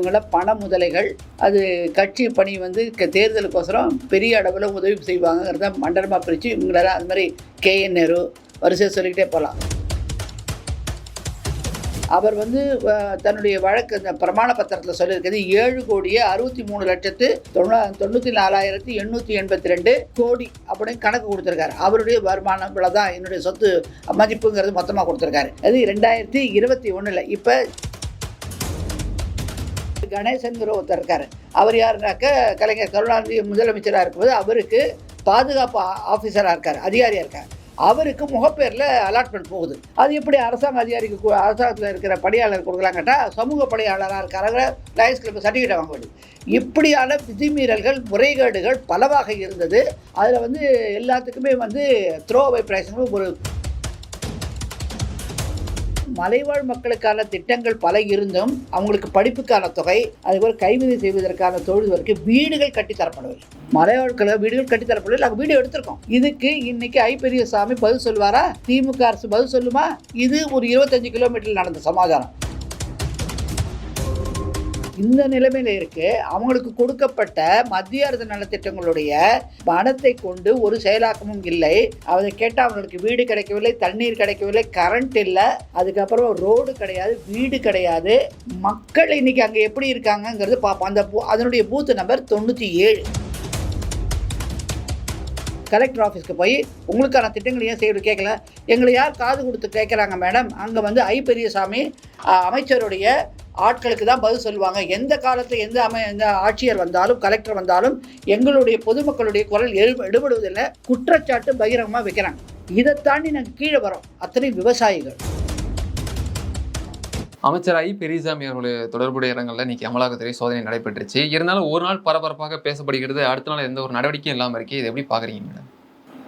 இவங்களாம் பண முதலைகள் அது கட்சி பணி வந்து தேர்தலுக்கோசரம் பெரிய அளவில் உதவி செய்வாங்கிறத மண்டலமாக பிரித்து இவங்களெல்லாம் அது மாதிரி கேஎன் நேரு வரிசையாக சொல்லிக்கிட்டே போகலாம் அவர் வந்து தன்னுடைய வழக்கு இந்த பிரமாண பத்திரத்தில் சொல்லியிருக்கிறது ஏழு கோடியே அறுபத்தி மூணு லட்சத்து தொண்ணூ தொண்ணூற்றி நாலாயிரத்தி எண்ணூற்றி எண்பத்தி ரெண்டு கோடி அப்படின்னு கணக்கு கொடுத்துருக்காரு. அவருடைய வருமானம் தான் என்னுடைய சொத்து மதிப்புங்கிறது மொத்தமாக கொடுத்துருக்காரு. அது ரெண்டாயிரத்தி இருபத்தி ஒன்றில் இப்போ கணேசன்கிற ஒருத்தர் இருக்கார். அவர் யாருனாக்க கலைஞர் கருணாநிதி முதலமைச்சராக இருக்கும்போது அவருக்கு பாதுகாப்பு ஆஃபீஸராக இருக்கார் அதிகாரியாக இருக்கார். அவருக்கு முகப்பேரில் அலாட்மெண்ட் போகுது. அது எப்படி அரசாங்க அதிகாரிக்கு அரசாங்கத்தில் இருக்கிற பணியாளர் கொடுக்கலாம் கேட்டால் சமூக பணியாளராக இருக்காங்க லயன்ஸ் கிளப் சர்டிஃபிகேட் வாங்க வேண்டியது. இப்படியான விதிமீறல்கள் முறைகேடுகள் பலவாக இருந்தது. அதில் வந்து எல்லாத்துக்குமே வந்து த்ரோ அவை பிரைஸும் ஒரு மலைவாழ் மக்களுக்கான திட்டங்கள் பல இருந்தும் அவங்களுக்கு படிப்புக்கான தொகை அதுபோல் கைவினை செய்வதற்கான தொழில் வரைக்கும் வீடுகள் கட்டித்தரப்படவில்லை மலைவாழ்க்கள வீடுகள் கட்டித்தரப்படவில்லை நாங்கள் வீடு எடுத்திருக்கோம். இதுக்கு இன்னைக்கு ஐ பதில் சொல்வாரா திமுக அரசு பதில் சொல்லுமா? இது ஒரு இருபத்தஞ்சு கிலோமீட்டர் நடந்த சமாதானம். இந்த நிலைமையில் இருக்கு. அவங்களுக்கு கொடுக்கப்பட்ட மத்திய அரசு நலத்திட்டங்களுடைய பணத்தை கொண்டு ஒரு செயலாக்கமும் இல்லை. அதை கேட்டால் அவங்களுக்கு வீடு கிடைக்கவில்லை தண்ணீர் கிடைக்கவில்லை கரண்ட் இல்லை. அதுக்கப்புறம் ரோடு கிடையாது வீடு கிடையாது. மக்கள் இன்னைக்கு அங்கே எப்படி இருக்காங்கங்கிறது பார்ப்போம். அந்த பூ- அதனுடைய பூத்து நம்பர் தொண்ணூற்றி ஏழு. கலெக்டர் ஆஃபீஸ்க்கு போய் உங்களுக்கான திட்டங்கள் ஏன் செய்யறது கேட்கல எங்களை யார் காது கொடுத்து கேட்குறாங்க மேடம் அங்கே வந்து ஐ பெரியசாமி அமைச்சருடைய ஆட்களுக்கு தான் பதில் சொல்லுவாங்க. எந்த காலத்தில் எந்த அமை எந்த ஆட்சியர் வந்தாலும் கலெக்டர் வந்தாலும் எங்களுடைய பொதுமக்களுடைய குரல் எழு எடுபடுவதில்லை. குற்றச்சாட்டு பகிரங்கமாக வைக்கிறாங்க. இதை தாண்டி நாங்கள் கீழே வரோம். அத்தனை விவசாயிகள். அமைச்சர் ஐ. பெரியசாமி அவர்களுடைய தொடர்புடைய இடங்கள்ல இன்னைக்கு அமலாக்கத்துறை சோதனை நடைபெற்றுச்சு. இருந்தாலும் ஒரு நாள் பரபரப்பாக பேசப்படுகிறது. அடுத்த நாள் எந்த ஒரு நடவடிக்கையும் இல்லாமல் இருக்கு. இது எப்படி பாக்குறீங்க மேடம்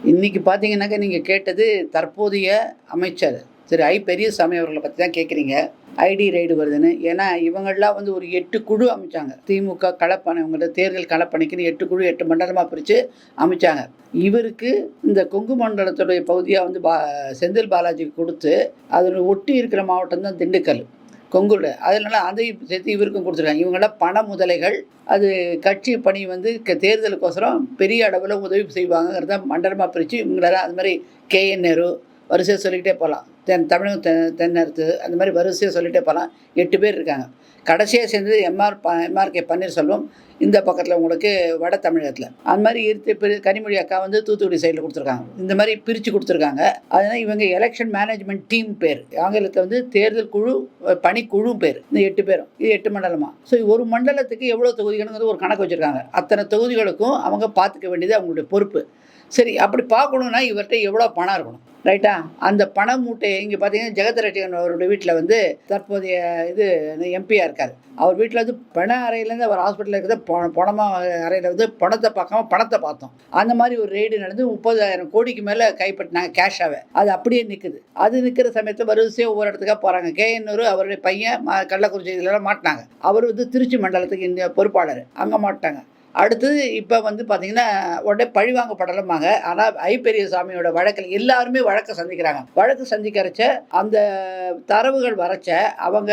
இன்னைக்கு பார்த்தீங்கன்னாக்கா நீங்கள் கேட்டது தற்போதைய அமைச்சர் திரு ஐ பெரியசாமி அவர்களை பற்றி தான் கேட்குறீங்க ஐடி ரைடு வருதுன்னு. ஏன்னா இவங்கெல்லாம் வந்து ஒரு எட்டு குழு அமைச்சாங்க. திமுக களப்பணி இவங்களோட தேர்தல் களப்பணிக்குன்னு எட்டு குழு எட்டு மண்டலமாக பிரித்து அமைச்சாங்க. இவருக்கு இந்த கொங்கு மண்டலத்துடைய பகுதியாக வந்து பா செந்தில் பாலாஜிக்கு கொடுத்து அதில் ஒட்டி இருக்கிற மாவட்டம் தான் திண்டுக்கல் கொங்குல. அதனால அதையும் சேர்த்து இவருக்கும் கொடுத்துருக்காங்க. இவங்களாம் பண முதலைகள். அது கட்சி பணி வந்து க- தேர்தலுக்கோசரம் பெரிய அளவில் உதவி செய்வாங்கிறத மண்டலமாக பிரித்து இவங்களெல்லாம் அது மாதிரி கேஎன் நேரு வரிசையாக சொல்லிக்கிட்டே போகலாம். தென் தமிழகம் தென் தென்னறுத்து அந்த மாதிரி வரிசையாக சொல்லிகிட்டே போகலாம். எட்டு பேர் இருக்காங்க. கடைசியாக சேர்ந்தது எம்ஆர் ப எம்ஆர்கே பன்னீர்செல்வம் இந்த பக்கத்தில் உங்களுக்கு வட தமிழகத்தில். அந்த மாதிரி இருத்து பெரு கனிமொழி அக்கா வந்து தூத்துக்குடி சைடில் கொடுத்துருக்காங்க. இந்த மாதிரி பிரித்து கொடுத்துருக்காங்க. அதனால் இவங்க எலெக்ஷன் மேனேஜ்மெண்ட் டீம் பேர். ஆங்கிலத்தில் வந்து தேர்தல் குழு பணிக்குழு பேர். இந்த எட்டு பேரும். இது எட்டு மண்டலமாக ஸோ ஒரு மண்டலத்துக்கு எவ்வளோ தொகுதிகளுங்கிறது ஒரு கணக்கு வச்சுருக்காங்க. அத்தனை தொகுதிகளுக்கும் அவங்க பார்த்துக்க வேண்டியது அவங்களுடைய பொறுப்பு. சரி அப்படி பார்க்கணுன்னா இவர்கிட்ட எவ்வளோ பணம் இருக்கணும்? ரைட்டா அந்த பண மூட்டையை இங்கே பார்த்தீங்கன்னா ஜெகத் ரெட்டிகன் அவருடைய வீட்டில் வந்து தற்போதைய இது எம்பியாக இருக்கார். அவர் வீட்டில் வந்து பண அறையிலேருந்து அவர் ஹாஸ்பிட்டலில் இருக்கிற பொ பணமாக அறையில் வந்து பணத்தை பார்க்காம பணத்தை பார்த்தோம். அந்த மாதிரி ஒரு ரெய்டு நடந்து முப்பதாயிரம் கோடிக்கு மேலே கைப்பற்றினாங்க கேஷாவை அது அப்படியே நிற்குது அது நிற்கிற சமயத்தில் வரிசையாக ஒவ்வொரு இடத்துக்காக போகிறாங்க கேஎன்னூர் அவருடைய பையன் கள்ளக்குறிச்சி இதெல்லாம் மாட்டினாங்க. அவர் வந்து திருச்சி மண்டலத்துக்கு இந்த பொறுப்பாளர். அங்கே மாட்டாங்க அடுத்தது இப்போ வந்து பார்த்தீங்கன்னா உடனே பழிவாங்கப்படலமாங்க ஆனால் ஐ பெரியசாமியோட வழக்கில் எல்லாருமே வழக்கை சந்திக்கிறாங்க. வழக்கு சந்திக்கிறச்ச அந்த தரவுகள் வரைச்ச அவங்க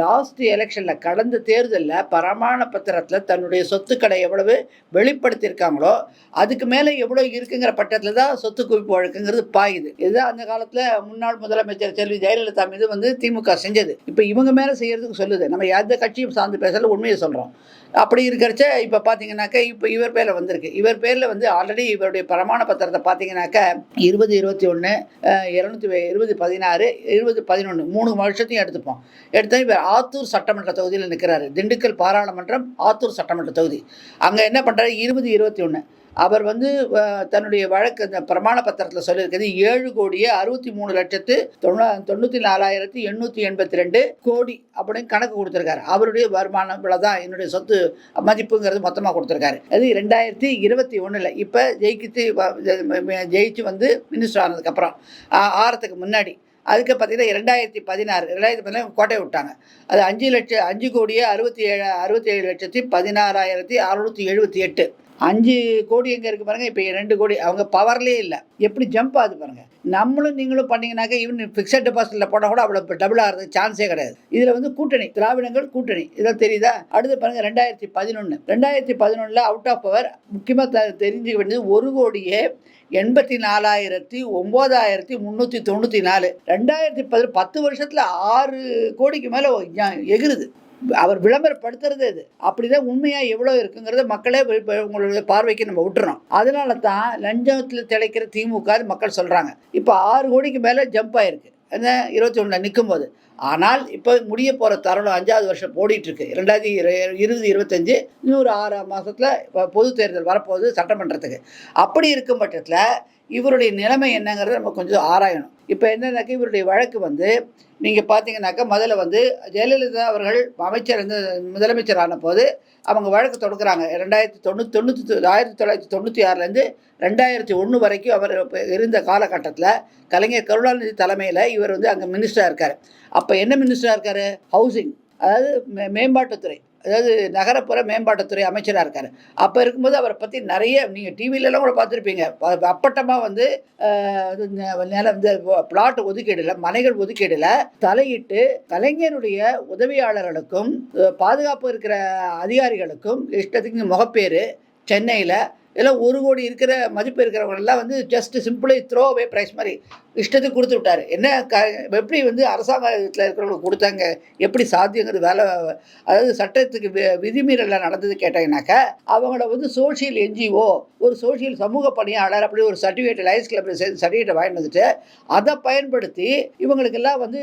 லாஸ்ட் எலெக்ஷனில் கடந்த தேர்தலில் பரமாண பத்திரத்தில் தன்னுடைய சொத்துக்களை எவ்வளவு வெளிப்படுத்தியிருக்காங்களோ அதுக்கு மேலே எவ்வளோ இருக்குங்கிற பட்டத்தில் தான் சொத்து குவிப்பு வழக்குங்கிறது பாயுது. இதுதான் அந்த காலத்தில் முன்னாள் முதலமைச்சர் செல்வி ஜெயலலிதா மீது வந்து திமுக செஞ்சது. இப்போ இவங்க மேலே செய்கிறதுக்கு சொல்லுது. நம்ம எந்த கட்சியும் சார்ந்து பேசல உண்மையை சொல்கிறோம் அப்படி இருக்கிறச்ச இப்போ பார்த்தீங்கன்னா பார்த்தீங்கன்னாக்க இப்போ இவர் பேரில் வந்திருக்கு. இவர் பேரில் வந்து ஆல்ரெடி இவருடைய பிரமாண பத்திரத்தை பார்த்தீங்கன்னாக்க இருபது இருபத்தி ஒன்று இரநூத்தி இருபது பதினாறு இருபது பதினொன்று மூணு வருஷத்தையும் எடுத்துப்போம். எடுத்தா இவர் ஆத்தூர் சட்டமன்ற தொகுதியில் நிற்கிறாரு திண்டுக்கல் பாராளுமன்றம் ஆத்தூர் சட்டமன்ற தொகுதி. அங்கே என்ன பண்ணுறாரு இருபது இருபத்தி ஒன்று அவர் வந்து தன்னுடைய வழக்கு இந்த பிரமாண பத்திரத்தில் சொல்லியிருக்கிறது ஏழு கோடியே அறுபத்தி மூணு லட்சத்து தொண்ணூ தொண்ணூற்றி நாலாயிரத்தி எண்ணூற்றி எண்பத்தி ரெண்டு கோடி அப்படின்னு கணக்கு கொடுத்துருக்காரு. அவருடைய வருமானம் இவ்வளோ தான். என்னுடைய சொத்து மதிப்புங்கிறது மொத்தமாக கொடுத்துருக்காரு. அது ரெண்டாயிரத்தி இருபத்தி ஒன்றில் இப்போ ஜெயிக்கித்து ஜெயிச்சு வந்து மினிஸ்டர் ஆனதுக்கப்புறம் ஆறத்துக்கு முன்னாடி. அதுக்கு பார்த்தீங்கன்னா ரெண்டாயிரத்தி பதினாறு ரெண்டாயிரத்தி பதினாறு கோட்டை விட்டாங்க. அது அஞ்சு லட்சம் அஞ்சு கோடியே அறுபத்தி ஏழு அறுபத்தி ஏழு லட்சத்தி பதினாறாயிரத்தி அறுநூற்றி எழுபத்தி எட்டு. அஞ்சு கோடி எங்கே இருக்கு பாருங்க இப்போ ரெண்டு கோடி அவங்க பவர்லேயே இல்லை. எப்படி ஜம்ப் ஆகுது பாருங்க. நம்மளும் நீங்களும் பண்ணிங்கனாக்கா ஈவன் ஃபிக்ஸட் டெபாசிட்டில் போட்டால் கூட அவ்வளோ டபுள் ஆகிறது சான்ஸே கிடையாது. இதில் வந்து கூட்டணி திராவிடங்கள் கூட்டணி. இதான் தெரியுதா? அடுத்து பாருங்க ரெண்டாயிரத்தி பதினொன்று ரெண்டாயிரத்தி பதினொன்றில் அவுட் ஆஃப் பவர் முக்கியமாக தெரிஞ்சுக்க வேண்டியது ஒரு கோடியே எண்பத்தி நாலாயிரத்தி ஒம்போதாயிரத்தி முந்நூற்றி தொண்ணூற்றி நாலு. ரெண்டாயிரத்தி பதி பத்து வருஷத்தில் ஆறு கோடிக்கு மேலே எகிருது. அவர் விளம்பரப்படுத்துறது இது. அப்படிதான் உண்மையாக எவ்வளோ இருக்குங்கிறத மக்களே உங்களுடைய பார்வைக்கு நம்ம விட்டுறோம். அதனால தான் லஞ்சத்தில் திளைக்கிற திமுக மக்கள் சொல்கிறாங்க இப்போ ஆறு கோடிக்கு மேலே ஜம்ப் ஆயிருக்கு. என்ன? இருபத்தி ஒன்றில் நிற்கும் போது ஆனால் இப்போ முடிய போகிற தருணம் அஞ்சாவது வருஷம் ஓடிட்டுருக்கு ரெண்டாயிரத்தி இரு- இருபது இருபத்தஞ்சு இன்னொரு ஆறாம் மாதத்தில் பொது தேர்தல் வரப்போகுது சட்டமன்றத்துக்கு. அப்படி இருக்கும் பட்சத்தில் இவருடைய நிலைமை என்னங்கிறத நம்ம கொஞ்சம் ஆராயணும். இப்போ என்னன்னாக்கா இவருடைய வழக்கு வந்து நீங்கள் பார்த்தீங்கன்னாக்கா முதல்ல வந்து ஜெயலலிதா அவர்கள் அமைச்சர் வந்து முதலமைச்சர் ஆன போது அவங்க வழக்கு தொடுக்கிறாங்க. ரெண்டாயிரத்தி தொண்ணூற்றி தொண்ணூற்றி ஆயிரத்தி தொள்ளாயிரத்தி தொண்ணூற்றி ஆறுலேருந்து ரெண்டாயிரத்தி ஒன்று வரைக்கும் அவர் இருந்த காலகட்டத்தில் கலைஞர் கருணாநிதி தலைமையில் இவர் வந்து அங்கே மினிஸ்டராக இருக்கார். அப்போ என்ன மினிஸ்டராக இருக்கார்? ஹவுசிங் அதாவது மே- மேம்பாட்டுத்துறை. அதாவது நகரப்புற மேம்பாட்டுத்துறை அமைச்சராக இருக்கார். அப்போ இருக்கும்போது அவரை பற்றி நிறைய நீங்கள் டிவிலலாம் கூட பார்த்துருப்பீங்க. அப்பட்டமாக வந்து ஆஹ், நிலம் இந்த பிளாட் ஒதுக்கீடில் மனைகள் ஒதுக்கீடில் தலையிட்டு கலைஞருடைய உதவியாளர்களுக்கும் பாதுகாப்பு இருக்கிற அதிகாரிகளுக்கும் இஷ்டத்துக்கு முகப்பேர் சென்னையில் இதெல்லாம் ஒரு கோடி இருக்கிற மதிப்பு இருக்கிறவங்களெல்லாம் வந்து ஜஸ்ட் சிம்பிளே த்ரோ அவே ப்ரைஸ் மாதிரி. இஷ்டத்துக்கு கொடுத்து விட்டார். என்ன க எப்படி வந்து அரசாங்கத்தில் இருக்கிறவங்களுக்கு கொடுத்தாங்க? எப்படி சாத்தியங்கிறது வேலை அதாவது சட்டத்துக்கு வி- விதிமீறலாம் நடந்தது கேட்டாங்கனாக்கா அவங்கள வந்து சோஷியல் என்ஜிஓ ஒரு சோஷியல் சமூக பணியாளர் அப்படி ஒரு சர்டிஃபிகேட் லைன்ஸ் கிளப்பில் சேர்ந்து சர்டிஃபிகேட்டை வாங்கிட்டு வந்துட்டு அதை பயன்படுத்தி இவங்களுக்கெல்லாம் வந்து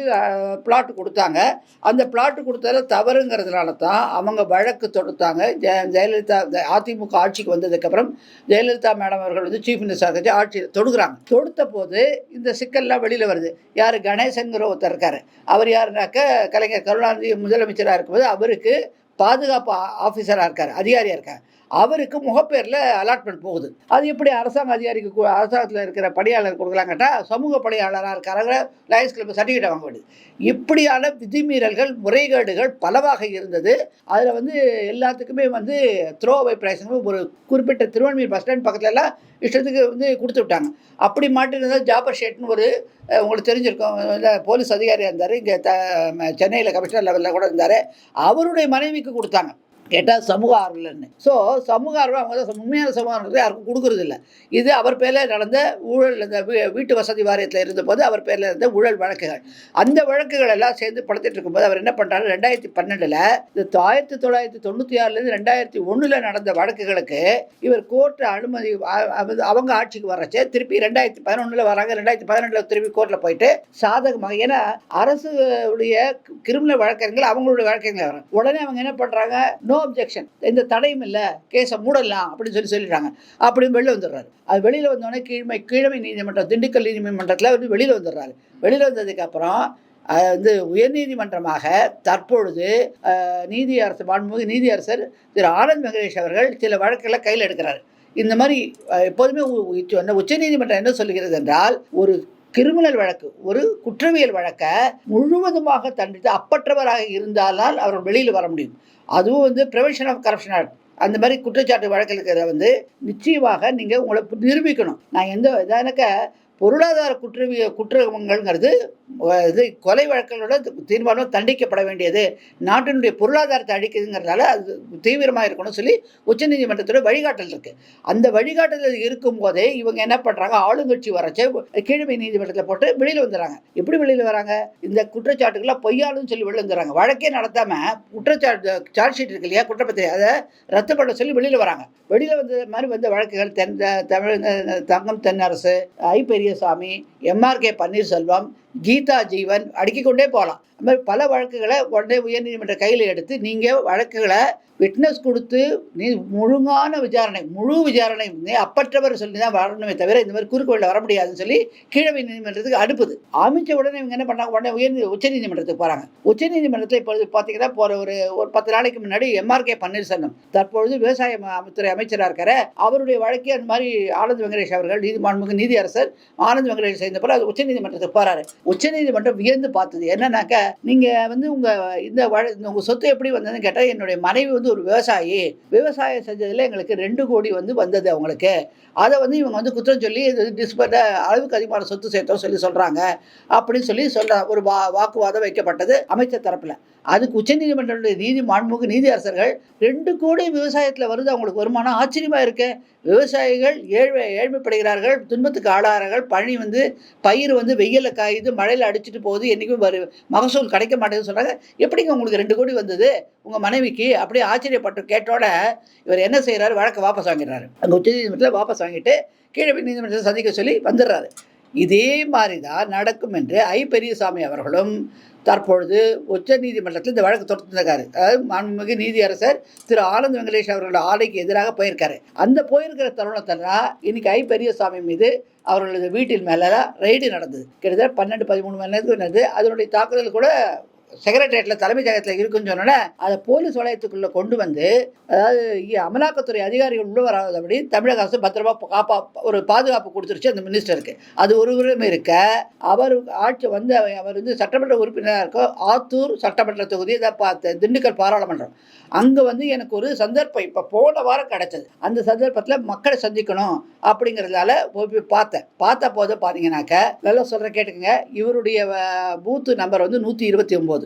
பிளாட் கொடுத்தாங்க. அந்த பிளாட் கொடுத்ததில் தவறுங்கிறதுனால தான் அவங்க வழக்கு தொடுத்தாங்க. ஜெ ஜெயலலிதா இந்த அதிமுக ஆட்சிக்கு வந்ததுக்கப்புறம் ஜெயலலிதா மேடம் அவர்கள் வந்து சீஃப் மினிஸ்டர் ஆட்சி தொடுக்கிறாங்க தொடுத்த போது இந்த சிக்கல்லாம் வெளியில் வருது. யார் கணேசங்கிற ஒருத்தர் இருக்கார். அவர் யாருனாக்க கலைஞர் கருணாநிதி முதலமைச்சராக இருக்கும்போது அவருக்கு பாதுகாப்பு ஆஃபீஸராக இருக்கார் அதிகாரியாக இருக்கார். அவருக்கு முகப்பேரில் அலாட்மெண்ட் போகுது. அது எப்படி அரசாங்க அதிகாரிக்கு அரசாங்கத்தில் இருக்கிற பணியாளர் கொடுக்கலாம் கேட்டால் சமூக பணியாளராக இருக்கிறாங்க லயன்ஸ் கிளப் சர்டிஃபிகேட் வாங்க வேண்டியது. இப்படியான விதிமீறல்கள் முறைகேடுகள் பலவாக இருந்தது. அதில் வந்து எல்லாத்துக்குமே வந்து த்ரோ அவை ஒரு குறிப்பிட்ட திருவண்ணாமலை பஸ் ஸ்டாண்ட் பக்கத்துலலாம் இஷ்டத்துக்கு வந்து கொடுத்து விட்டாங்க. அப்படி மாட்டிருந்தால் ஜாபர் ஷேட்னு ஒரு உங்களுக்கு தெரிஞ்சிருக்கும் இல்ல, போலீஸ் அதிகாரியாக இருந்தார் இங்கே த சென்னையில் கமிஷனர் லெவலில் கூட இருந்தார். அவருடைய மனைவிக்கு கொடுத்தாங்க. கேட்டால் சமூக ஆர்வலர்னு ஸோ சமூக ஆர்வம் அவங்க தான் உண்மையான சமூக ஆர்வத்தை யாருக்கும் கொடுக்குறது இல்லை. இது அவர் பேரில் நடந்த ஊழல் இந்த வீட்டு வசதி வாரியத்தில் இருந்தபோது அவர் பேரில் இருந்த ஊழல் வழக்குகள். அந்த வழக்குகள் எல்லாம் சேர்ந்து படுத்திட்டு இருக்கும்போது அவர் என்ன பண்ணுறாரு ரெண்டாயிரத்தி பன்னெண்டில் இந்த ஆயிரத்தி தொள்ளாயிரத்தி தொண்ணூற்றி ஆறுலேருந்து ரெண்டாயிரத்தி ஒன்றில் நடந்த வழக்குகளுக்கு இவர் கோர்ட்டு அனுமதி அவங்க ஆட்சிக்கு வரச்சே திருப்பி ரெண்டாயிரத்தி பதினொன்றில் வராங்க. ரெண்டாயிரத்தி பதினெண்டில் திருப்பி கோர்ட்டில் போயிட்டு சாதகமாக ஏன்னா அரசு உடைய கிரிமினல் வழக்கறிஞர்கள் அவங்களுடைய வழக்கறிஞர்கள். வராங்க உடனே அவங்க என்ன பண்ணுறாங்க நோ அப்ஜெக்ஷன் எந்த தடையும் இல்லை. கேஸை மூடலாம் அப்படின்னு சொல்லி சொல்லிடுறாங்க. அப்படின்னு வெளியில் வந்துடுறாரு. அது வெளியில் வந்தோடனே கீழ்மை கீழமை நீதிமன்றம் திண்டுக்கல் நீதிமன்றத்தில் வந்து வெளியில் வந்துடுறாரு. வெளியில் வந்ததுக்கப்புறம் அது வந்து உயர்நீதிமன்றமாக தற்பொழுது அஹ், நீதி அரசு மாண்புமிகு நீதி அரசர் திரு ஆனந்த் வெங்கடேஷ் அவர்கள் சில வழக்குகளை கையில் எடுக்கிறார். இந்த மாதிரி எப்போதுமே உச்ச நீதிமன்றம் என்ன சொல்லுகிறது என்றால் ஒரு கிரிமினல் வழக்கு ஒரு குற்றவியல் வழக்கை முழுவதுமாக தண்டித்து அப்பற்றவராக இருந்தாலால் அவர் வெளியில் வர முடியும். அதுவும் வந்து ப்ரிவென்ஷன் ஆஃப் கரப்ஷன் ஆக்ட் அந்த மாதிரி குற்றச்சாட்டு வழக்கில் இருக்கிறத வந்து நிச்சயமாக நீங்கள் உங்களை நிரூபிக்கணும். நான் எந்த இதானக்க பொருளாதார குற்றவிய குற்றங்கள்ங்கிறது இது கொலை வழக்குகளோட தீர்மானம் தண்டிக்கப்பட வேண்டியது. நாட்டினுடைய பொருளாதாரத்தை அழிக்குதுங்கிறதால அது தீவிரமாக இருக்கணும்னு சொல்லி உச்சநீதிமன்றத்தோட வழிகாட்டல் இருக்குது அந்த வழிகாட்டல் இருக்கும் போதே இவங்க என்ன பண்ணுறாங்க ஆளுங்கட்சி வரச்சே கீழ்மை நீதிமன்றத்தில் போட்டு வெளியில் வந்துடுறாங்க எப்படி வெளியில் வராங்க? இந்த குற்றச்சாட்டுகள்லாம் பொய்யாலும் சொல்லி வெளியில் வந்துடுறாங்க வழக்கே நடத்தாமல் குற்றச்சாட்டு சார்ஜ் ஷீட் இருக்கு இல்லையா? குற்றப்பத்திரிகை அதை ரத்து பண்ண சொல்லி வெளியில் வராங்க. வெளியில் வந்த மாதிரி வந்த வழக்குகள் தென் தமிழ் தங்கம் தென்னரசு ஐ பெரியசாமி எம்ஆர்கே பன்னீர்செல்வம் கீதா ஜீவன் அடுக்கிக் கொண்டே போகலாம் அது மாதிரி பல வழக்குகளை உடனே உயர்நீதிமன்ற கையில் எடுத்து நீங்கள் வழக்குகளை விட்னஸ் கொடுத்து நீ முழுங்கான விசாரணை முழு விசாரணை நீ அப்பற்றவர் சொல்லி தான் வரணுமே தவிர இந்த மாதிரி குறுக்கு வழியில் வர முடியாதுன்னு சொல்லி கீழமை நீதிமன்றத்துக்கு அனுப்புது. அமைச்ச உடனே இவங்க என்ன பண்ணாங்க? உடனே உயர்நீதி உச்சநீதிமன்றத்துக்கு போகிறாங்க உச்சநீதிமன்றத்தில் இப்பொழுது பார்த்தீங்கன்னா போகிற ஒரு ஒரு பத்து நாளைக்கு முன்னாடி எம்ஆர்கே பன்னீர்செல்வம் தற்பொழுது விவசாய துறை அமைச்சராக இருக்கிற அவருடைய வழக்கே அந்த மாதிரி ஆனந்த் வெங்கடேஷ் அவர்கள் நீதி மாண்புமிகு நீதி அரசர் ஆனந்த் வெங்கடேஷ் சேர்ந்த பிறகு அது உச்சநீதிமன்றத்துக்கு போகிறாரு உச்சநீதிமன்றம் வியந்து பார்த்தது. என்னன்னாக்க நீங்கள் வந்து உங்கள் இந்த வழ- இந்த சொத்து எப்படி வந்ததுன்னு கேட்டால் என்னுடைய மனைவி வந்து ஒரு விவசாயி. விவசாயம் செஞ்சதில் எங்களுக்கு ரெண்டு கோடி வந்து வந்தது அவங்களுக்கு. அதை வந்து இவங்க வந்து குற்றம் சொல்லி இது டிஸ்பட்ட அளவுக்கு அதிகமான சொத்து சேர்த்தோம் சொல்லி சொல்கிறாங்க அப்படின்னு சொல்லி சொல்ற ஒரு வா வாக்குவாதம் வைக்கப்பட்டது அமைச்சர் தரப்பில். அதுக்கு உச்சநீதிமன்றத்துடைய நீதி மாண்புமிகு நீதி அரசர்கள் ரெண்டு கோடி விவசாயத்தில் வருது அவங்களுக்கு வருமானம். ஆச்சரியமாக இருக்கு. விவசாயிகள் ஏழ்மை ஏழ்மைப்படுகிறார்கள் துன்பத்துக்கு ஆளாகிறார்கள். பனி வந்து பயிர் வந்து வெயிலில் காயுது மழையில் அடிச்சிட்டு போகுது என்றைக்கும் வரு மகசூல் கிடைக்க மாட்டேங்குதுன்னு சொன்னாங்க. எப்படிங்க உங்களுக்கு ரெண்டு கோடி வந்தது? உங்கள் மனைவிக்கு அப்படியே ஆச்சரியப்பட்டு கேட்டோட இவர் என்ன செய்கிறாரு வழக்கை வாபஸ் வாங்கிடுறாரு. அங்க உச்சநீதிமன்றத்தில் வாபஸ் வாங்கிட்டு கீழே நீதிமன்றத்தை சந்திக்க சொல்லி வந்துடுறாரு. இதே மாதிரி தான் நடக்கும் என்று ஐ. பெரியசாமி அவர்களும் தற்பொழுது உச்ச நீதிமன்றத்தில் இந்த வழக்கு தொடர்ந்துருக்காரு அதாவது மாண்புமிகு நீதியரசர் திரு ஆனந்த் வெங்கடேஷ் அவர்களோட ஆலைக்கு எதிராக போயிருக்காரு. அந்த போயிருக்கிற தருணத்தில் இன்னைக்கு ஐ. பெரியசாமி மீது அவர்களது வீட்டின் மேலே ரெய்டு நடந்தது. கிட்டத்தட்ட பன்னெண்டு பதிமூணு மணி நேரத்துக்கு நடந்தது அதனுடைய தாக்குதல் கூட செக்ரட்டரியேட்டில் தலைமை ஜகத்தில் இருக்குன்னு சொன்னோன்னே அதை போலீஸ் வளையத்துக்குள்ளே கொண்டு வந்து அதாவது இ- அமலாக்கத்துறை அதிகாரிகள் உள்ள வராதபடி தமிழக அரசு பத்திரமா காப்பா ஒரு பாதுகாப்பு கொடுத்துருச்சு அந்த மினிஸ்டருக்கு. அது ஒரு உரிமை இருக்க அவர் ஆட்சி வந்து அவர் அவர் வந்து சட்டமன்ற உறுப்பினராக இருக்கோ ஆத்தூர் சட்டமன்ற தொகுதி இதை பார்த்த திண்டுக்கல் பாராளுமன்றம். அங்கே வந்து எனக்கு ஒரு சந்தர்ப்பம் இப்போ போன வாரம் கிடச்சது. அந்த சந்தர்ப்பத்தில் மக்களை சந்திக்கணும் அப்படிங்கிறதால போய் பார்த்தேன். பார்த்த போது பார்த்தீங்கன்னாக்க நல்லா சொல்கிறேன் கேட்டுக்கங்க. இவருடைய பூத்து நம்பர் வந்து நூற்றி இருபத்தி ஒம்பது.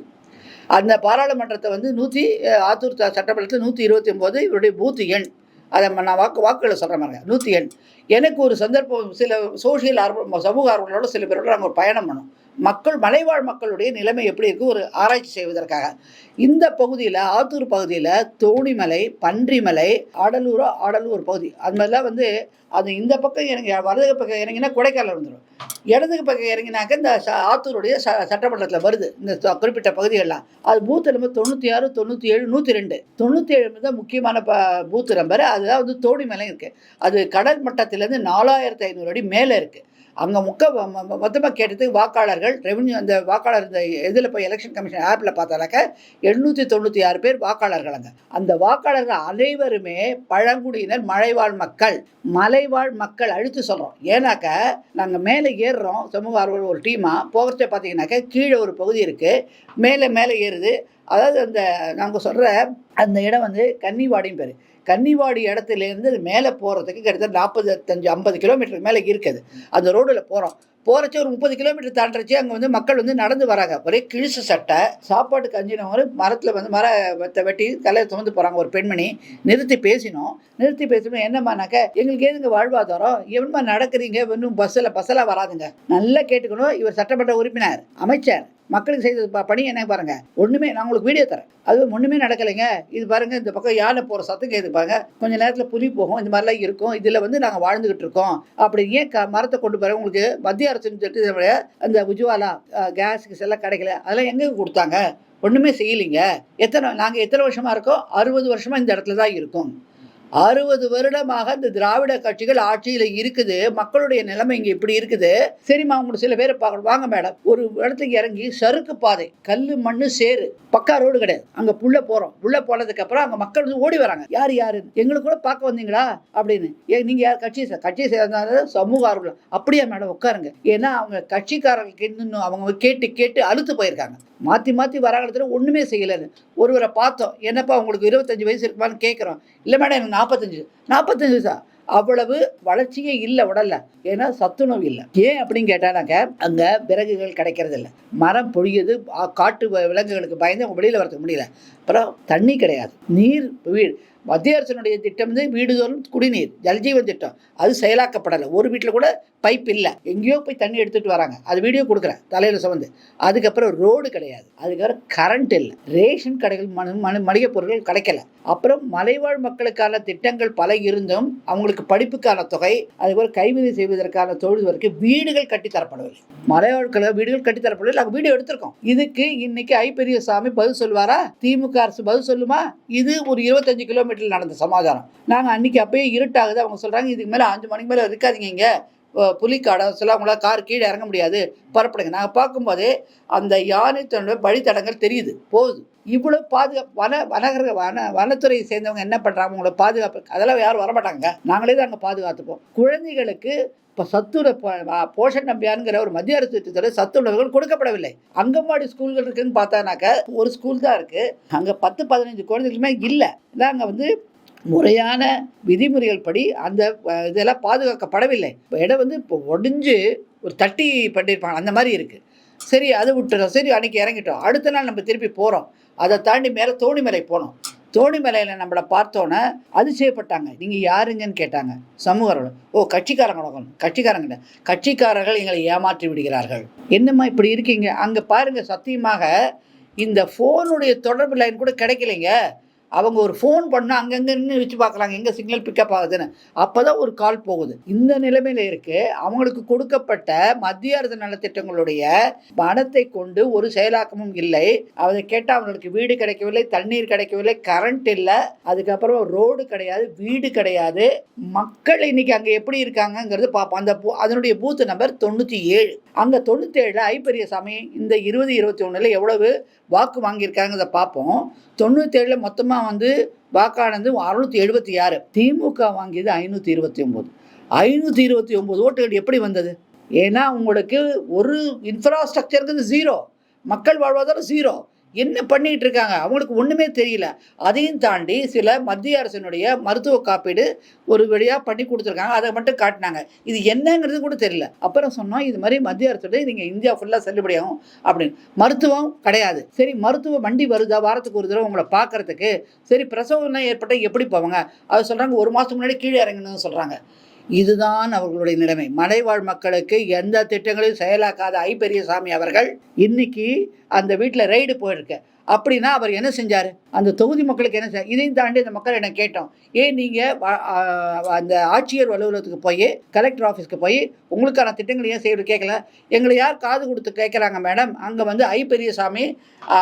அந்த பாராளுமன்றத்தை வந்து நூற்றி ஆத்தூர் சட்டமன்றத்தில் நூற்றி இருபத்தி ஒம்பது இவருடைய பூத்து எண். அதை நான் வாக்கு வாக்குகளை சொல்கிறேன் மாதிரி நூற்றி எண். எனக்கு ஒரு சந்தர்ப்பம் சில சோஷியல் ஆர்வம் சமூக ஆர்வலோட சில பேரோட நாங்கள் ஒரு பயணம் பண்ணோம். மக்கள் மலைவாழ் மக்களுடைய நிலைமை எப்படி இருக்குது ஒரு ஆராய்ச்சி செய்வதற்காக. இந்த பகுதியில் ஆத்தூர் பகுதியில் தோணிமலை பன்றிமலை ஆடலூரோ ஆடலூர் பகுதி. அது மாதிரிலாம் வந்து அது இந்த பக்கம் இறங்கி வலது பக்கம் இறங்கினா கொடைக்கானல் வந்துடும் இடதுக்கு பக்கம் இறங்கினாக்க இந்த ச- ஆத்தூருடைய ச சட்டமன்றத்தில் வருது. இந்த குறிப்பிட்ட பகுதிகள்லாம். அது பூத்து நம்பர் தொண்ணூற்றி ஆறு தொண்ணூற்றி ஏழு நூற்றி ரெண்டு தொண்ணூற்றி ஏழு தான் முக்கியமான ப பூத்து நம்பர். அதுதான் வந்து தோணிமலை இருக்குது அது கடல் மட்டத்திலேருந்து நாலாயிரத்தி ஐநூறு அடி மேலே இருக்குது அங்கே முக்க மொத்தமாக கேட்டது வாக்காளர்கள் ரெவன்யூ அந்த வாக்காளர் இந்த இதில் போய் எலெக்ஷன் கமிஷன் ஆப்பில் பார்த்தாக்க எண்ணூற்றி தொண்ணூற்றி ஆறு பேர் வாக்காளர்கள் அங்கே. அந்த வாக்காளர்கள் அனைவருமே பழங்குடியினர் மலைவாழ் மக்கள். மலைவாழ் மக்கள் அழித்து சொல்கிறோம் ஏன்னாக்க நாங்கள் மேலே ஏறுறோம் சமூக ஆர்வலர் ஒரு டீமாக போகிறச்ச பார்த்தீங்கன்னாக்க கீழே ஒரு பகுதி இருக்குது மேலே மேலே ஏறுது. அதாவது அந்த நாங்கள் சொல்கிற அந்த இடம் வந்து கன்னிவாடின்னு பேர். கன்னிவாடி இடத்துலேருந்து மேலே போகிறதுக்கு கிட்டத்தட்ட நாற்பத்தஞ்சு ஐம்பது கிலோமீட்டருக்கு மேலே இருக்குது. அந்த ரோடில் போகிறோம் போகிறச்சு ஒரு முப்பது கிலோமீட்டர் தாண்டறச்சு அங்கே வந்து மக்கள் வந்து நடந்து வராங்க. ஒரே கிழிசு சட்டை சாப்பாட்டுக்கு அஞ்சினவங்க மரத்தில் வந்து மர வெட்டி தலையை சுமந்து போகிறாங்க ஒரு பெண்மணி. நிறுத்தி பேசினோம். நிறுத்தி பேசணும் என்னம்மானாக்க எங்களுக்கு ஏதுங்க வாழ்வாதாரம்? எவன்மா நடக்கிறீங்க? இன்னும் பஸ்ஸில் பஸ்ஸெல்லாம் வராதுங்க. நல்லா கேட்டுக்கணும். இவர் சட்டமன்ற உறுப்பினர் அமைச்சர். மக்களுக்கு செய்த ப- பணி என்ன பாருங்க. ஒண்ணுமே நான் உங்களுக்கு வீடியோ தரேன். அது ஒண்ணுமே நடக்கலைங்க. இது பாருங்க இந்த பக்கம் யானை போற சத்தம் கேது பாருங்க. கொஞ்ச நேரத்துல புலி போகும். இந்த மாதிரிலாம் இருக்கும். இதுல வந்து நாங்கள் வாழ்ந்துகிட்டு இருக்கோம். அப்படி ஏன் க மரத்தை கொண்டு போற உங்களுக்கு மத்திய அரசுன்னு சொல்லிட்டு இதோட அந்த உஜ்வாலா கேஸுக்கு எல்லாம் கிடைக்கல. அதெல்லாம் எங்க கொடுத்தாங்க? ஒண்ணுமே செய்யலைங்க. எத்தனை நாங்க எத்தனை வருஷமா இருக்கோம்? அறுபது வருஷமா இந்த இடத்துல தான் இருக்கோம். அறுபது வருடமாக இந்த திராவிட கட்சிகள் ஆட்சியில் இருக்குது. மக்களுடைய நிலைமை இங்கே இப்படி இருக்குது. சரிம்மா உங்களுக்கு சில பேர் பார்க்கணும். வாங்க மேடம். ஒரு இடத்துக்கு இறங்கி சறுக்கு பாதை கல் மண்ணு சேரு பக்கா ரோடு கிடையாது. அங்கே புள்ள போகிறோம் புள்ள போனதுக்கு அப்புறம் அங்கே மக்கள் வந்து ஓடி வராங்க. யார் யாரு? எங்களுக்கு கூட பார்க்க வந்தீங்களா? அப்படின்னு. ஏ நீங்கள் யார்? கட்சி கட்சியை கட்சி சேர்ந்தாலும் சமூக ஆர்வலம் அப்படியா மேடம்? உட்காருங்க. ஏன்னா அவங்க கட்சிக்காரர்களுக்கு இன்னும் அவங்க கேட்டு கேட்டு அழுத்து போயிருக்காங்க. மாற்றி மாற்றி வராங்க ஒன்றுமே செய்யலைன்னு ஒருவரை பார்த்தோம். என்னப்பா உங்களுக்கு இருபத்தஞ்சு வயசு இருக்குமான்னு கேட்குறோம் இல்லை மேடம் எனக்கு நாற்பத்தஞ்சு நாற்பத்தஞ்சு வயசா அவ்வளவு வளர்ச்சியே இல்லை உடல்ல. ஏன்னா சத்துணவு இல்லை. ஏன் அப்படின்னு கேட்டானாக்க அங்கே விறகுகள் கிடைக்கிறது இல்லை மரம் பொழியுது காட்டு வ- விலங்குகளுக்கு பயந்து அவங்க வெளியில் வரதுக்கு முடியல. அப்புறம் தண்ணி கிடையாது. நீர் வீடு மத்திய அரசனுடைய திட்டம் வந்து வீடுதோறும் குடிநீர் ஜல்ஜீவன் திட்டம். அது செயலாக்கப்படலை. ஒரு வீட்டில் கூட பைப் இல்லை. எங்கேயோ போய் தண்ணி எடுத்துகிட்டு வராங்க. அது வீடியோ கொடுக்குறேன். தலையில் சுமந்து. அதுக்கப்புறம் ரோடு கிடையாது. அதுக்கப்புறம் கரண்ட் இல்லை. ரேஷன் கடைகள் மணி மணி மளிகை பொருட்கள் கிடைக்கல. அப்புறம் மலைவாழ் மக்களுக்கான திட்டங்கள் பல இருந்தும் அவங்களுக்கு படிப்புக்கான தொகை அதுக்கப்புறம் கைவினை செய்வதற்கான தொழில் வரைக்கும் வீடுகள் கட்டித்தரப்படவில்லை மலைவாழ்களை வீடுகள் கட்டித்தரப்படவில்லை நாங்கள் வீடியோ எடுத்திருக்கோம். இதுக்கு இன்னைக்கு ஐ பெரியசாமி பதில் சொல்வாரா திமுக அரசு பதில் சொல்லுமா? இது ஒரு இருபத்தஞ்சு கிலோமீட்டர் நடந்த சமாதானம். நாங்கள் அன்னைக்கு அப்பயே இருட்டாகுது. அவங்க சொல்கிறாங்க இதுக்கு மேலே அஞ்சு மணிக்கு மேலே இருக்காதீங்க இங்கே. புலிக்காடை சொல்ல அவங்களால கார் கீழே இறங்க முடியாது. புறப்படுங்க நாங்கள் பார்க்கும்போதே அந்த யானை தன்னுடைய வழித்தடங்கள் தெரியுது. போகுது. இவ்வளோ பாதுகாப்பு வன வனகர வன வனத்துறையை சேர்ந்தவங்க என்ன பண்ணுறாங்க உங்களை பாதுகாப்பு அதெல்லாம் யாரும் வரமாட்டாங்க. நாங்களே தான் அங்கே பாதுகாத்துப்போம். குழந்தைகளுக்கு இப்போ சத்துள்ள போஷன் நம்பியானுங்கிற ஒரு மத்திய அரசு திட்டத்தில் சத்துள்ளவர்கள் கொடுக்கப்படவில்லை. அங்கன்வாடி ஸ்கூல்கள் இருக்குதுன்னு பார்த்தானாக்க ஒரு ஸ்கூல் தான் இருக்குது அங்கே பத்து பதினஞ்சு குழந்தைகளுமே இல்லை. அங்கே வந்து முறையான விதிமுறைகள் படி அந்த இதெல்லாம் பாதுகாக்கப்படவில்லை. இப்போ இடம் வந்து இப்போ ஒடிஞ்சு ஒரு தட்டி பண்ணியிருப்பாங்க அந்த மாதிரி இருக்குது சரி அது விட்டுறோம். சரி அன்றைக்கி இறங்கிட்டோம். அடுத்த நாள் நம்ம திருப்பி போகிறோம் அதை தாண்டி மேலே தோணிமலை போனோம். தோணிமலையில் நம்மளை பார்த்தோன்னே அதிசயப்பட்டாங்க. நீங்கள் யாருங்கன்னு கேட்டாங்க. சமூகர்கள் ஓ கட்சிக்காரங்க கட்சிக்காரங்க கட்சிக்காரர்கள் எங்களை ஏமாற்றி விடுகிறார்கள். என்னம்மா இப்படி இருக்கீங்க? அங்கே பாருங்கள் சத்தியமாக இந்த ஃபோனுடைய தொடர்பு லைன் கூட கிடைக்கலைங்க. அவங்க ஒரு ஃபோன் பண்ணால் அங்கங்கே நின்று வச்சு பார்க்குறாங்க. எங்கே சிக்னல் பிக்கப் ஆகுதுன்னு. அப்போ தான் ஒரு கால் போகுது. இந்த நிலைமையில் இருக்கு. அவங்களுக்கு கொடுக்கப்பட்ட மத்திய அரசு நலத்திட்டங்களுடைய பணத்தை கொண்டு ஒரு செயலாக்கமும் இல்லை. அதை கேட்டால் அவங்களுக்கு வீடு கிடைக்கவில்லை தண்ணீர் கிடைக்கவில்லை கரண்ட் இல்லை. அதுக்கப்புறம் ரோடு கிடையாது வீடு கிடையாது. மக்கள் இன்னைக்கு அங்கே எப்படி இருக்காங்கங்கிறது பார்ப்போம். அந்த பூ- அதனுடைய பூத்து நம்பர் தொண்ணூற்றி ஏழு. அங்கே தொண்ணூற்றி ஏழில் ஐப்பெரியசாமி இந்த இருபது இருபத்தி ஒன்றில் எவ்வளவு வாக்கு வாங்கியிருக்காங்கிறத பார்ப்போம். தொண்ணூற்றி ஏழில் மொத்தமாக வந்து வாக்கானது அறுநூத்தி எழுபத்தி ஆறு. திமுக வாங்கியது ஐநூற்றி இருபத்தி ஒம்பது. ஐநூற்றி இருபத்தி ஒம்பது ஓட்டுகள் எப்படி வந்தது? ஏன்னா உங்களுக்கு ஒரு இன்ஃப்ராஸ்ட்ரக்சருக்கு ஜீரோ மக்கள் வாழ்வாதாரம் ஜீரோ என்ன பண்ணிட்டு இருக்காங்க அவங்களுக்கு ஒன்றுமே தெரியல. அதையும் தாண்டி சில மத்திய அரசினுடைய மருத்துவ காப்பீடு ஒரு வழியாக பண்ணி கொடுத்துருக்காங்க. அதை மட்டும் காட்டினாங்க. இது என்னங்கிறது கூட தெரியல. அப்புறம் சொன்னோம் இது மாதிரி மத்திய அரசோட நீங்கள் இந்தியா ஃபுல்லாக செல்லுபடியாகும் அப்படின்னு. மருத்துவம் கிடையாது. சரி மருத்துவ வண்டி வருதா? வாரத்துக்கு ஒரு தடவை உங்களை பார்க்கறதுக்கு. சரி பிரசவம்னா ஏற்பட்டால் எப்படி போவாங்க? அது சொல்கிறாங்க ஒரு மாதத்துக்கு முன்னாடி கீழே இறங்கணும்னு சொல்கிறாங்க இதுதான் அவர்களுடைய நிலைமை. மலைவாழ் மக்களுக்கு எந்த திட்டங்களையும் செயலாக்காத ஐ பெரியசாமி அவர்கள் இன்னைக்கு அந்த வீட்டில் ரெய்டு போயிருக்கு. அப்படின்னா அவர் என்ன செஞ்சார்? அந்த தொகுதி மக்களுக்கு என்ன செஞ்சார் இதையும் தாண்டி அந்த மக்கள் என்ன கேட்டோம்? ஏன் நீங்கள் அந்த ஆட்சியர் அலுவலகத்துக்கு போய் கலெக்டர் ஆஃபீஸ்க்கு போய் உங்களுக்கான திட்டங்கள் ஏன் செய்யறது கேட்கல எங்களை யார் காது கொடுத்து கேட்குறாங்க மேடம் அங்கே வந்து ஐ பெரியசாமி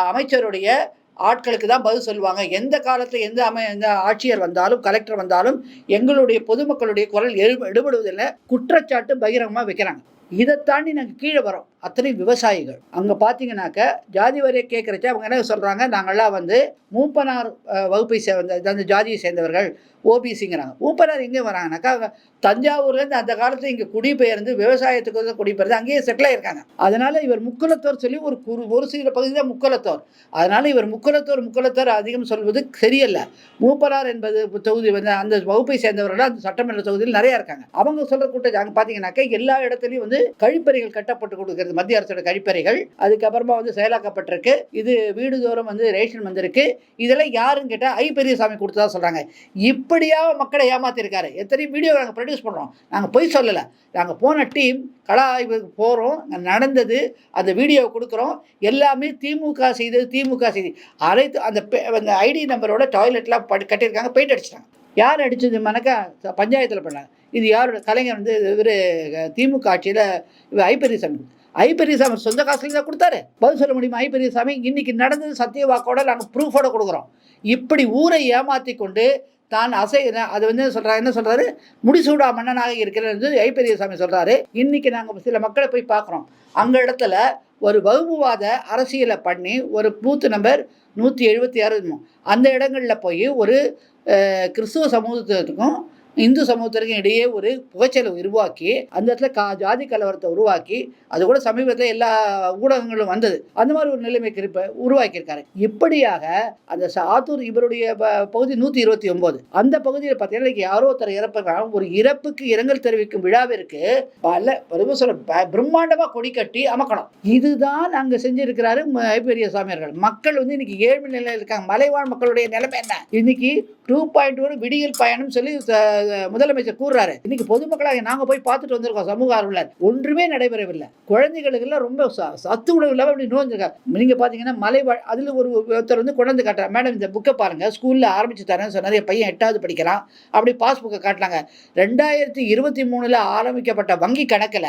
அமைச்சருடைய ஆட்களுக்கு தான் பதில் சொல்லுவாங்க. எந்த காலத்தில் எந்த அமை எந்த ஆட்சியர் வந்தாலும் கலெக்டர் வந்தாலும் எங்களுடைய பொதுமக்களுடைய குரல் எழு எடுபடுவதில்லை. குற்றச்சாட்டு பகிரங்கமாக வைக்கிறாங்க. இதை தாண்டி நாங்கள் கீழே வரோம். அத்தனை விவசாயிகள். அங்கே பார்த்தீங்கன்னாக்க ஜாதி வரையை கேட்குறச்ச அவங்க என்ன சொல்கிறாங்க நாங்கள்லாம் வந்து மூப்பனார் வகுப்பை சேர்ந்த அந்த ஜாதியை சேர்ந்தவர்கள் ஓபிசிங்கிறாங்க. மூப்பனார் எங்கே வராங்கனாக்கா அவங்க தஞ்சாவூர்லேருந்து அந்த காலத்தில் இங்கே குடிபெயர்ந்து விவசாயத்துக்கு வந்து குடிபெயர்ந்து அங்கேயே செட்டில் ஆயிருக்காங்க. அதனால் இவர் முக்குலத்தோர் சொல்லி ஒரு குறு ஒரு சில பகுதி தான் முக்குலத்தோர் அதனால் இவர் முக்குலத்தோர் முக்குலத்தோர் அதிகம் சொல்வது சரியல்ல. மூப்பனார் என்பது தொகுதி வந்து அந்த வகுப்பை சேர்ந்தவர்கள் அந்த சட்டமன்ற தொகுதியில் நிறையா இருக்காங்க. அவங்க சொல்கிற கூட்டம் அங்கே பார்த்தீங்கன்னாக்கா எல்லா இடத்துலையும் வந்து கழிப்பறைகள் கட்டப்பட்டு கொடுக்கிறது மத்திய அரசோட கழிப்பறைகள் அதுக்கப்புறமா வந்து செயலாக்கப்பட்டிருக்கு. இது வீடுதோறும் வந்து ரேஷன் வந்திருக்கு. இதெல்லாம் யாருன்னு கேட்டால் ஐ பெரியசாமி கொடுத்ததா சொல்கிறாங்க இப்படியாக மக்களை ஏமாத்திருக்காரு. எத்தனையும் வீடியோ நாங்கள் ப்ரொடியூஸ் பண்ணுறோம் நாங்கள் பொய் சொல்லலை. நாங்கள் போன டீம் கலா ஆய்வுக்கு போகிறோம் நடந்தது அந்த வீடியோவை கொடுக்குறோம். எல்லாமே திமுக செய்தது திமுக செய்தி. அனைத்து அந்த அந்த ஐடி நம்பரோட டாய்லெட்லாம் படி கட்டியிருக்காங்க பெயிண்ட் அடிச்சிட்டாங்க. யார் அடித்தது மனக்கா? பஞ்சாயத்தில் பண்ணாங்க. இது யாரோட கலைஞர் வந்து இவர் திமுக ஆட்சியில் இவர் ஐப்பெரியசாமி ஐபெரியசாமி சொந்த காசுல தான் கொடுத்தாரு. பதில் சொல்ல முடியுமா? ஐபெரியசாமி இன்னைக்கு நடந்தது சத்திய வாக்கோட நாங்கள் ப்ரூஃபோட கொடுக்குறோம். இப்படி ஊரை ஏமாத்தி கொண்டு தான் அசை அது வந்து சொல்கிறார் என்ன சொல்கிறாரு முடிசூடா மன்னனாக இருக்கிறேன் ஐப்பெரியசாமி சொல்கிறாரு இன்றைக்கி நாங்கள் சில மக்களை போய் பார்க்குறோம். அங்கே இடத்துல ஒரு வகுப்புவாத அரசியலை பண்ணி ஒரு பூத்து நம்பர் நூற்றி எழுபத்தி ஆறு அந்த இடங்களில் போய் ஒரு கிறிஸ்துவ சமூகத்துக்கும் இந்து சமூகத்திற்கும் இடையே ஒரு புகைச்சலை உருவாக்கி அந்த இடத்துல கா ஜாதி கலவரத்தை உருவாக்கி அது கூட சமீபத்தில் எல்லா ஊடகங்களும் வந்தது. அந்த மாதிரி ஒரு நிலைமைக்கு இருப்ப உருவாக்கியிருக்காரு. இப்படியாக அந்த சாத்தூர் இவருடைய ப- பகுதி நூற்றி இருபத்தி ஒம்பது அந்த பகுதியில் பார்த்தீங்கன்னா இன்னைக்கு யாரோ ஒருத்தர் இறப்புறாங்க ஒரு இறப்புக்கு இரங்கல் தெரிவிக்கும் விழாவிற்கு பல ஒரு சொல்ல ப- கொடி கட்டி அமக்கணும். இதுதான் அங்கே செஞ்சிருக்கிறாரு ம- பெரிய சாமியார்கள். மக்கள் வந்து இன்னைக்கு ஏழ்மை நிலையில் இருக்காங்க. மலைவாழ் மக்களுடைய நிலைமை என்ன? இன்னைக்கு டூ பாயிண்ட் ஒரு விடியல் பயணம் சொல்லி ச- முதலமைச்சர் கூறுறாரு. இன்னைக்கு பொதுமக்களாக நாங்க போய் பார்த்துட்டு வந்திருக்கோம் சமூக ஆர்வலர். ஒன்றுமே நடைபெறவில்லை. குழந்தைகளுக்கு எல்லாம் ரொம்ப ச- சத்து உணவு இல்லாமல் அப்படி நோஞ்சிருக்காங்க நீங்க பாத்தீங்கன்னா மலைவாழ் அதுல ஒரு ஒருத்தர் வந்து கொண்டாந்து காட்டுறாரு. மேடம் இந்த புக்கை பாருங்க. ஸ்கூல்ல ஆரம்பிச்சு தரேன்னு சொன்னாரு. என் பையன் எட்டாவது படிக்கிறான். அப்படி பாஸ் புக்கை காட்டினாங்க ரெண்டாயிரத்தி இருபத்தி மூணுல ஆரம்பிக்கப்பட்ட வங்கி கணக்கில்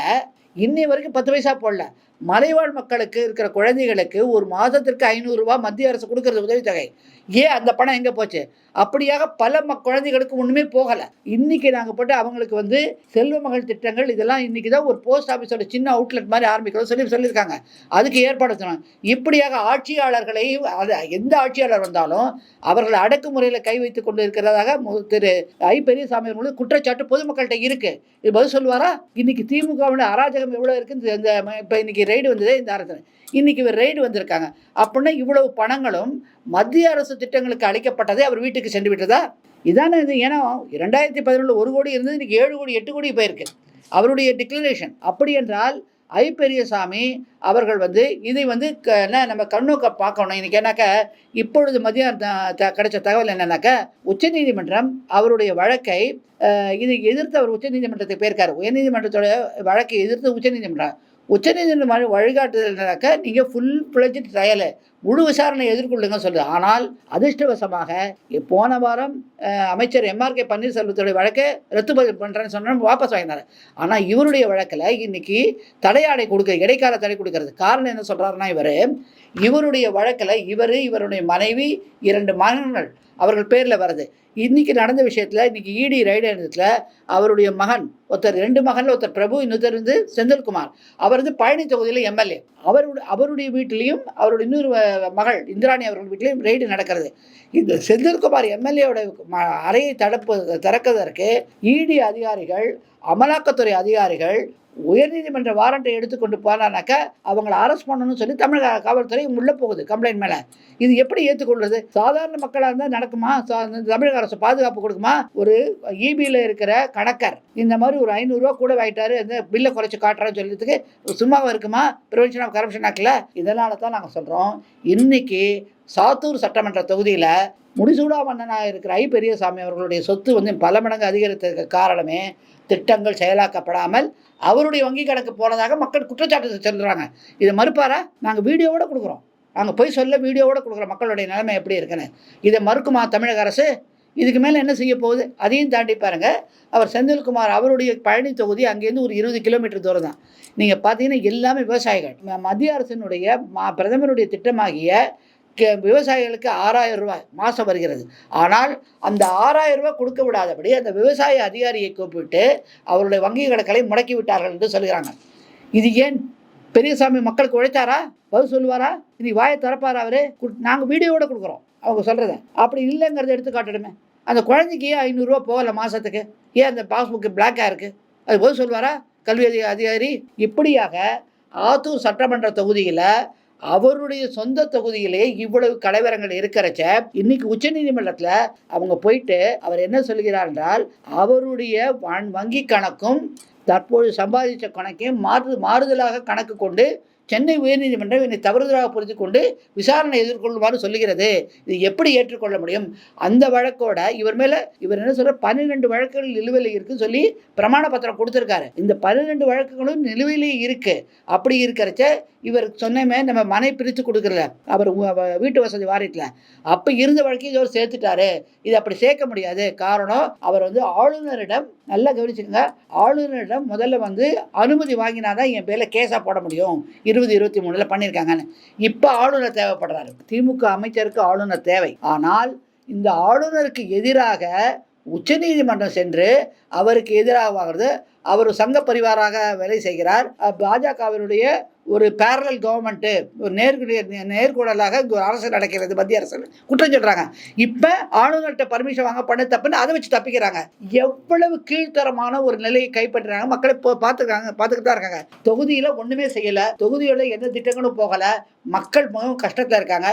இன்னை வரைக்கும் பத்து பைசா போடல. மலைவாழ் மக்களுக்கு இருக்கிற குழந்தைகளுக்கு ஒரு மாதத்திற்கு ஐநூறுரூவா மத்திய அரசு கொடுக்கறது உதவித்தொகை ஏன் அந்த பணம் எங்கே போச்சு? அப்படியாக பல ம குழந்தைகளுக்கு ஒன்றுமே போகலை. இன்னைக்கு நாங்கள் போட்டு அவங்களுக்கு வந்து செல்வ மகள் திட்டங்கள் இதெல்லாம் இன்றைக்கி தான் ஒரு போஸ்ட் ஆஃபீஸோட சின்ன அவுட்லெட் மாதிரி ஆரம்பிக்கிறோம் சொல்லி சொல்லியிருக்காங்க. அதுக்கு ஏற்பாடு சொன்னாங்க இப்படியாக ஆட்சியாளர்களை அது எந்த ஆட்சியாளர் வந்தாலும் அவர்கள் அடக்குமுறையில் கை வைத்து கொண்டு இருக்கிறதாக மு- திரு ஐ. பெரியசாமி அவர்கள் குற்றச்சாட்டு பொதுமக்கள்கிட்ட இருக்குது இது பதில் சொல்லுவாரா? இன்றைக்கி திமுகவோட அராஜகம் எவ்வளோ இருக்குது இந்த இப்போ இன்னைக்கு ரெய்டு வந்ததே இந்த அரசு இன்னைக்கு இவர் ரெய்டு வந்திருக்காங்க. அப்படின்னா இவ்வளவு பணங்களும் மத்திய அரசு திட்டங்களுக்கு அளிக்கப்பட்டதே அவர் வீட்டுக்கு சென்று விட்டதா? இதானே இது. ஏன்னா இரண்டாயிரத்தி பதினொன்று ஒரு கோடி இருந்தது இன்னைக்கு ஏழு கோடி எட்டு கோடி போயிருக்கு. அவருடைய டிக்ளரேஷன் அப்படி என்றால் ஐ பெரியசாமி அவர்கள் வந்து இதை வந்து க- என்ன நம்ம கண்ணோக்க பார்க்கணும். இன்னைக்கு ஏன்னாக்கா இப்பொழுது மதியம் த- கிடைச்ச தகவல் என்னன்னாக்க உச்சநீதிமன்றம் அவருடைய வழக்கை இதை எதிர்த்து அவர் உச்சநீதிமன்றத்துக்கு போயிருக்காரு. உயர்நீதிமன்றத்தோட வழக்கை எதிர்த்து உச்சநீதிமன்றம் உச்சநீதிமன்றம் வழிகாட்டுதல்னாக்கா நீங்கள் ஃபுல் பிளஜ் ட்ரையலு முழு விசாரணை எதிர்கொள்ளுங்க சொல்லுது. ஆனால் அதிர்ஷ்டவசமாக போன வாரம் அமைச்சர் எம்ஆர்கே பன்னீர்செல்வத்துடைய வழக்கை ரத்து பதிவு பண்ணுறேன்னு சொன்னா வாபஸ் வாங்கினார். ஆனால் இவருடைய வழக்கில் இன்னைக்கு தடையாடை கொடுக்க இடைக்கால தடை கொடுக்கறது. காரணம் என்ன சொல்கிறாருன்னா இவர் இவருடைய வழக்கில் இவர் இவருடைய மனைவி இரண்டு மகன்கள். அவர்கள் பேரில் வருது இன்றைக்கி நடந்த விஷயத்தில் இன்றைக்கி இடி ரைடு இடத்துல அவருடைய மகன் ஒருத்தர் ரெண்டு மகன் ஒருத்தர் பிரபு இன்னொருத்தர் வந்து செந்தில்குமார். அவர் வந்து பழனி தொகுதியில் எம்எல்ஏ அவருடைய அவருடைய வீட்டிலையும் அவருடைய இன்னொரு மகள் இந்திராணி அவர்கள் வீட்டிலையும் ரைடு நடக்கிறது. இந்த செந்தில்குமார் எம்எல்ஏவோட அறையை தடுப்பு திறக்கிறதற்கு இடி அதிகாரிகள் அமலாக்கத்துறை அதிகாரிகள் உயர்நீதிமன்ற வாரண்டை எடுத்துக்கொண்டு போனானாக்கா அவங்கள அரெஸ்ட் பண்ணணும்னு சொல்லி தமிழக காவல்துறை உள்ளே போகுது கம்ப்ளைண்ட் மேலே. இது எப்படி ஏற்றுக்கொள்வது சாதாரண மக்களாக இருந்தால் நடக்குமா? தமிழக அரசு பாதுகாப்பு கொடுக்குமா? ஒரு இபியில் இருக்கிற கணக்கர் இந்த மாதிரி ஒரு ஐநூறுரூவா கூட வாங்கிட்டாரு இந்த பில்லை குறைச்சி காட்டுறான்னு சொல்லியதுக்கு சும்மாவா இருக்குமா? ப்ரிவென்ஷன் ஆஃப் கரப்ஷன் ஆக்கில்? இதனால தான் நாங்கள் சொல்கிறோம் இன்னைக்கு சாத்தூர் சட்டமன்ற தொகுதியில் முடிசூடா மன்னனாக இருக்கிற ஐ பெரியசாமி அவர்களுடைய சொத்து வந்து பல மடங்கு அதிகரித்ததுக்கு காரணமே திட்டங்கள் செயலாக்கப்படாமல் அவருடைய வங்கி கணக்கு போனதாக மக்கள் குற்றச்சாட்டு சொல்கிறாங்க இதை மறுப்பாரா? நாங்கள் வீடியோவோட கொடுக்குறோம். நாங்கள் போய் சொல்ல வீடியோவோட கொடுக்குறோம். மக்களுடைய நிலைமை எப்படி இருக்குன்னு. இதை மறுக்குமா தமிழக அரசு? இதுக்கு மேலே என்ன செய்ய போகுது? அதையும் தாண்டி பாருங்கள் அவர் செந்தில்குமார் அவருடைய பழனி தொகுதி அங்கேருந்து ஒரு இருபது கிலோமீட்டர் தூரம் தான். நீங்கள் பார்த்தீங்கன்னா எல்லாமே விவசாயிகள். மத்திய அரசினுடைய மா பிரதமருடைய திட்டமாகிய விவசாயிகளுக்கு ஆறாயிரம் ரூபாய் மாதம் வருகிறது. ஆனால் அந்த ஆறாயிரம் ரூபாய் கொடுக்க விடாதபடி அந்த விவசாய அதிகாரியை கூப்பிட்டு அவருடைய வங்கி கணக்களை முடக்கி விட்டார்கள் என்று சொல்கிறாங்க. இது ஏன்? பெரியசாமி மக்களுக்கு உழைத்தாரா? பதில் சொல்லுவாரா? இனி வாயை திறப்பாரா அவரு? நாங்கள் வீடியோவோட கொடுக்குறோம். அவங்க சொல்கிறத அப்படி இல்லைங்கிறத எடுத்து அந்த குழந்தைக்கு ஏன் ஐநூறுரூவா போகல மாதத்துக்கு ஏன் அந்த பாஸ்புக்கு பிளாக்காக இருக்குது அது பதில் சொல்லுவாரா? கல்வி அதிகாரி இப்படியாக ஆத்தூர் சட்டமன்ற தொகுதியில் அவருடைய சொந்த தொகுதியிலே இவ்வளவு கலைவரங்கள் இருக்கிறச்ச இன்னைக்கு உச்சநீதிமன்றத்தில் அவங்க போயிட்டு அவர் என்ன சொல்கிறார் என்றால் அவருடைய வன்- வங்கி கணக்கும் தற்போது சம்பாதித்த கணக்கையும் மாறு மாறுதலாக கணக்கு கொண்டு சென்னை உயர்நீதிமன்றம் என்னை தவறுதலாக புரிந்து கொண்டு விசாரணை எதிர்கொள்ளுமாறு சொல்லுகிறது. இது எப்படி ஏற்றுக்கொள்ள முடியும்? அந்த வழக்கோட இவர் மேலே இவர் என்ன சொல்ற பன்னிரெண்டு வழக்குகள் நிலுவையில் இருக்குன்னு சொல்லி பிரமாண பத்திரம் கொடுத்துருக்காரு. இந்த பன்னிரெண்டு வழக்குகளும் நிலுவையிலே இருக்கு. அப்படி இருக்கிறச்ச இவர் சொன்னமே நம்ம மனை பிரித்து கொடுக்குறல. அவர் வீட்டு வசதி வாரிட்டில் அப்போ இருந்த வழக்கையும் இவர் சேர்த்துட்டாரு. இது அப்படி சேர்க்க முடியாது. காரணம் அவர் வந்து ஆளுநரிடம் நல்லா கவனிச்சுக்கோங்க. ஆளுநரிடம் முதல்ல வந்து அனுமதி வாங்கினாதான் என் பேரில் கேஸாக போட முடியும். இருபது இருபத்தி மூணில் பண்ணியிருக்காங்கன்னு இப்போ ஆளுநர் தேவைப்படுறாரு. திமுக அமைச்சருக்கு ஆளுநர் தேவை. ஆனால் இந்த ஆளுநருக்கு எதிராக உச்சநீதிமன்றம் சென்று அவருக்கு எதிராக வாங்குறது. அவர் சங்க பரிவாராக வேலை செய்கிறார். பாஜகவினுடைய ஒரு பேரலல் கவர்மெண்ட்டு ஒரு நேர்குடைய நேர்கூடலாக இங்க ஒரு அரசு நடக்கிறது மத்திய அரசு குற்றம் சொல்கிறாங்க இப்போ ஆளுநர்கிட்ட பர்மிஷன் வாங்க பண்ண தப்புன்னு அதை வச்சு தப்பிக்கிறாங்க. எவ்வளவு கீழ்த்தரமான ஒரு நிலையை கைப்பற்றுறாங்க மக்களை இப்போ பார்த்துருக்காங்க பார்த்துக்கிட்டு தான் இருக்காங்க. தொகுதியில் ஒன்றுமே செய்யலை தொகுதியில் எந்த திட்டங்களும் போகலை மக்கள் மிகவும் கஷ்டத்தில் இருக்காங்க.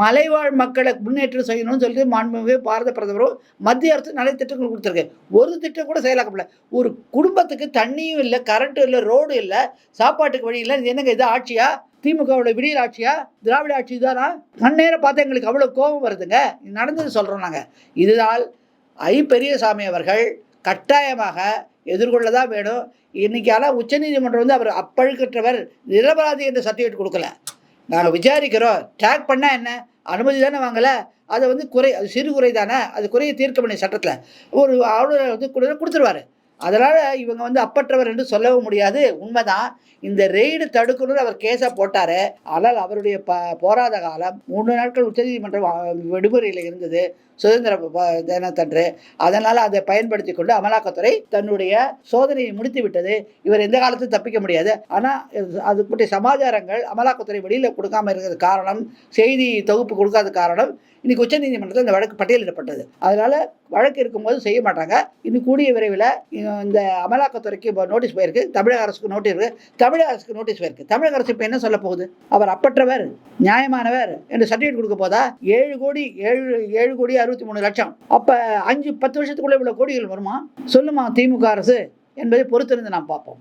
மலைவாழ் மக்களை முன்னேற்றம் செய்யணும்னு சொல்லிட்டு மாண்புமிகு பாரத பிரதமரும் மத்திய அரசு நிறைய திட்டங்கள் கொடுத்துருக்கு. ஒரு திட்டம் கூட செயலாக்கப்படல ஒரு குடும்பத்துக்கு தண்ணியும் இல்லை கரண்ட்டும் இல்லை ரோடு இல்லை சாப்பாட்டுக்கு வழி இல்லை இது என்னங்க இது ஆட்சியா? திமுகவோட விடியல் ஆட்சியா? திராவிட ஆட்சி தானா மண்ணேரம் பார்த்தா எங்களுக்கு அவ்வளோ கோபம் வருதுங்க. நடந்தது சொல்கிறோம் நாங்கள் இதுதான் ஐ பெரியசாமி அவர்கள் கட்டாயமாக எதிர்கொள்ள தான் வேணும். இன்னைக்கு ஆனால் உச்சநீதிமன்றம் வந்து அவர் அப்பழுக்கற்றவர் நிரபராதி என்ற சர்டிஃபிகேட் கொடுக்கல. நாங்கள் விசாரிக்கிறோம். ட்ராக் பண்ணால் என்ன? அனுமதி தானே வாங்கலை? அதை வந்து குறை அது சிறு குறை தானே? அது குறையை தீர்க்க வேண்டிய சட்டத்தில். ஒரு ஆளுநர் வந்து கொடு- கொடுத்துருவாரு. அதனால் இவங்க வந்து அப்பற்றவர் என்று சொல்லவும் முடியாது. உண்மைதான். இந்த ரெய்டு தடுக்கணும்னு அவர் கேஸை போட்டார். ஆனால் அவருடைய ப போராத காலம் மூணு நாட்கள் உச்சநீதிமன்றம் விடுமுறையில் இருந்தது. சுதந்திர தினத்தன்று. அதனால் அதை பயன்படுத்தி கொண்டு அமலாக்கத்துறை தன்னுடைய சோதனையை முடித்து விட்டது. இவர் எந்த காலத்தையும் தப்பிக்க முடியாது. ஆனால் அதுக்குரிய சமாச்சாரங்கள் அமலாக்கத்துறை வெளியில் கொடுக்காம இருக்கிறது காரணம் செய்தி தொகுப்பு கொடுக்காத காரணம் இன்னைக்கு உச்சநீதிமன்றத்தில் இந்த வழக்கு பட்டியலிடப்பட்டது. அதனால வழக்கு இருக்கும்போது செய்ய மாட்டாங்க. இன்னும் கூடிய விரைவில் இந்த அமலாக்கத்துறைக்கு இப்போ நோட்டீஸ் போயிருக்கு. தமிழக அரசுக்கு நோட்டீஸ் இருக்கு. தமிழக அரசுக்கு நோட்டீஸ் போயிருக்கு. தமிழக அரசு இப்போ என்ன சொல்ல போகுது? அவர் அப்பற்றவர் நியாயமானவர் என்று சர்டிஃபிகேட் கொடுக்க போதா? ஏழு கோடி ஏழு ஏழு கோடி அறுபத்தி மூணு லட்சம். அப்போ அஞ்சு பத்து வருஷத்துக்குள்ளே இவ்வளோ கோடிகள் வருமா? சொல்லுமா திமுக அரசு என்பதை பொறுத்திருந்து நாம் பார்ப்போம்.